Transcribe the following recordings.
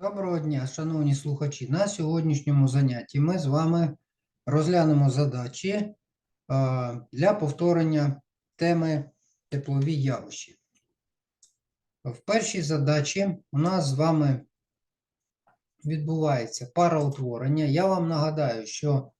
Доброго дня, шановні слухачі. На сьогоднішньому занятті ми з вами розглянемо задачі е, для повторення теми теплові явища. В першій задачі у нас з вами відбувається параутворення. Я вам нагадаю, що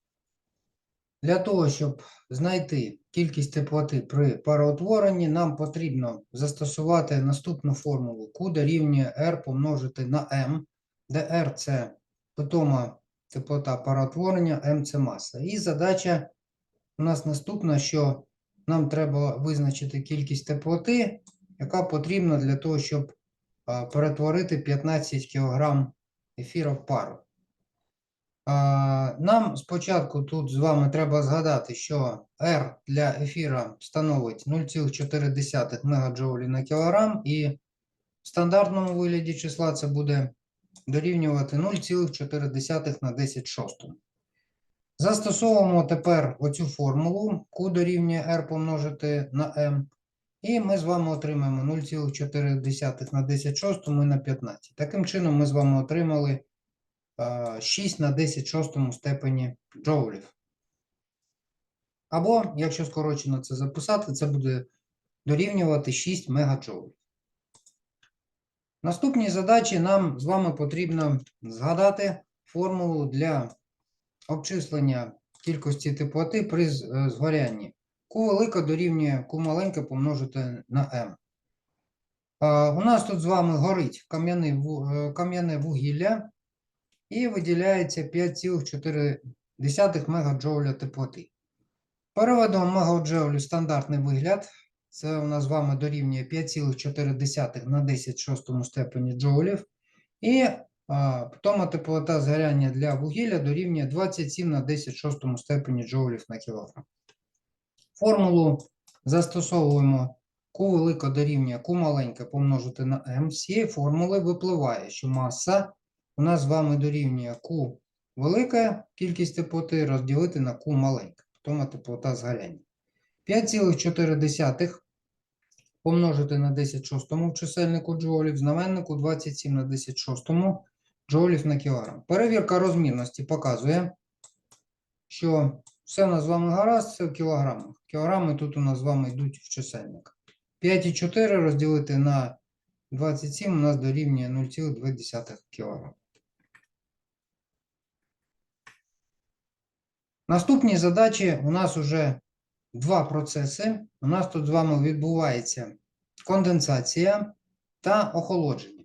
для того, щоб знайти кількість теплоти при пароутворенні, нам потрібно застосувати наступну формулу Q дорівнює R помножити на M, R це питома теплота пароутворення, M це маса. І задача у нас наступна, що нам треба визначити кількість теплоти, яка потрібна для того, щоб перетворити 15 кг ефіра в пару. Нам спочатку тут з вами треба згадати, що R для ефіра становить 0,4 МДж на кілограм, і в стандартному вигляді числа це буде дорівнювати 0,4 на 10 шостому. Застосовуємо тепер оцю формулу Q дорівнює R помножити на M, і ми з вами отримаємо 0,4 на 10 шостому і на 15. Таким чином ми з вами отримали 6 на 10 шостому степені джоулів. Або, якщо скорочено це записати, це буде дорівнювати 6 мегаджоулів. Наступній задачі нам з вами потрібно згадати формулу для обчислення кількості теплоти при е, згорянні. Q велика дорівнює Q маленьке помножити на M. У нас тут з вами горить кам'яний ву- е, кам'яне вугілля і виділяється 5,4 мегаджоуля теплоти. Переведемо мегаджоуль у стандартний вигляд. Це у нас з вами дорівнює 5,4 на 10 шостому степені джоулів. І а, питома теплота згоряння для вугілля дорівнює 27 на 10 шостому степені джоулів на кілограм. Формулу застосовуємо Q велика дорівнює Q маленьке помножити на M. З цієї формули випливає, що маса у нас з вами дорівнює Q велика кількість теплоти розділити на Q маленька, питома теплота згоряння. 5,4 помножити на 10 шостому в чисельнику джоулів, знаменнику 27 на 10 шостому джоулів на кілограм. Перевірка розмірності показує, що все у нас з вами гаразд, це в кілограмах. Кілограми тут у нас з вами йдуть в чисельник. 5,4 розділити на 27 у нас дорівнює 0,2 кг. Наступні задачі у нас вже два процеси. У нас тут з вами відбувається конденсація та охолодження.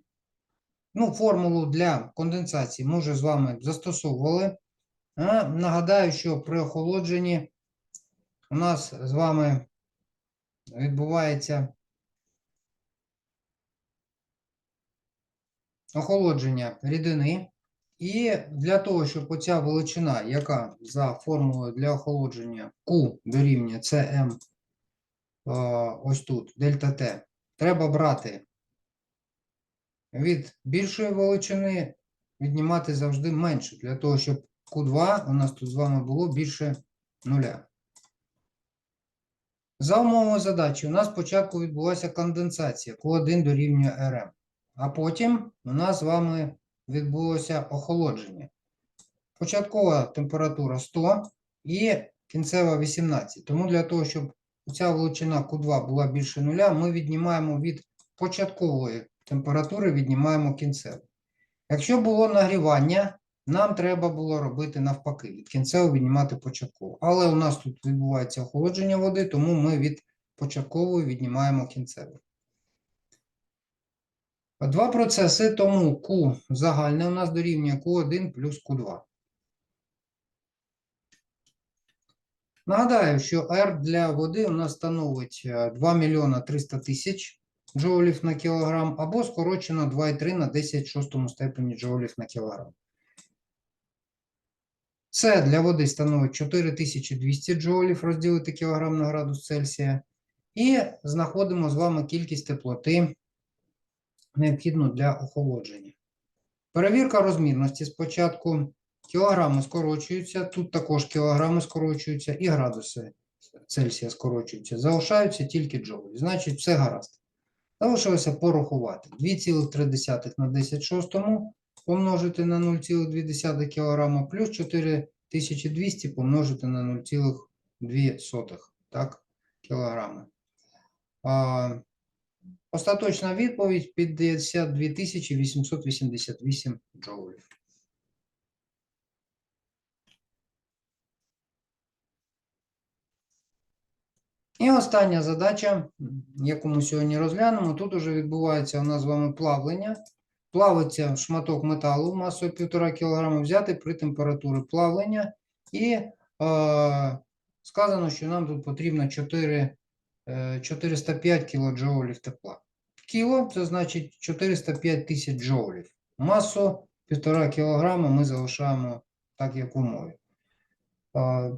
Ну, формулу для конденсації ми вже з вами застосовували. Нагадаю, що при охолодженні у нас з вами відбувається охолодження рідини. І для того, щоб оця величина, яка за формулою для охолодження Q дорівнює CM, е, ось тут, дельта T, треба брати від більшої величини, віднімати завжди менше, для того, щоб Q2 у нас тут з вами було більше нуля. За умовою задачі, у нас спочатку відбулася конденсація, Q1 дорівнює RM, а потім у нас з вами відбулося охолодження. Початкова температура 100 і кінцева 18. Тому для того, щоб ця величина Q2 була більше нуля, ми віднімаємо від початкової температури, віднімаємо кінцеву. Якщо було нагрівання, нам треба було робити навпаки, від кінцевого віднімати початкову. Але у нас тут відбувається охолодження води, тому ми від початкової віднімаємо кінцеву. Два процеси, тому Q загальне у нас дорівнює Q1 плюс Q2. Нагадаю, що R для води у нас становить е, 2 мільйона 300 тисяч джоулів на кілограм, або скорочено 2,3 на 10 шостому степені джоулів на кілограм. Це для води становить 4200 джоулів розділити кілограм на градус Цельсія. І знаходимо з вами кількість теплоти, необхідну для охолодження. Перевірка розмірності спочатку. Кілограми скорочуються, тут також кілограми скорочуються і градуси Цельсія скорочуються. Залишаються тільки джоулі. Значить, все гаразд. Залишилося порахувати. 2,3 на 10 шостому помножити на 0,2 кг плюс 4200 помножити на 0,2 так, кілограми. А, остаточна відповідь 52 888 джоулів. І остання задача, яку ми сьогодні розглянемо, тут уже відбувається у нас з вами плавлення. Плавиться шматок металу масою 1,5 кг взяти при температурі плавлення. І е, сказано, що нам тут потрібно 4, е, 405 кілоджоулів тепла. Кіло це значить 405 тисяч джоулів. Масу 1,5 кг ми залишаємо так, як у умові. Е,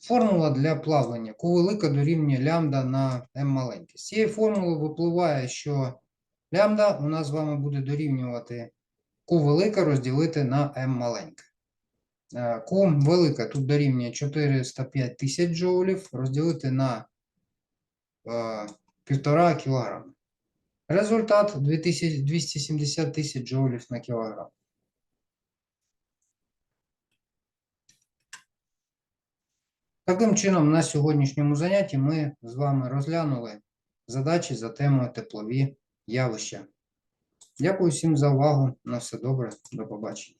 Формула для плавлення. Q велика дорівнює лямбда на m маленьке. З цієї формули випливає, що лямбда у нас з вами буде дорівнювати Q велика розділити на m маленьке. Q велика тут дорівнює 405 тисяч джоулів розділити на е, 1,5 кг. Результат 270 тисяч джоулів на кілограм. Таким чином, на сьогоднішньому занятті ми з вами розглянули задачі за темою теплові явища. Дякую всім за увагу. На все добре. До побачення.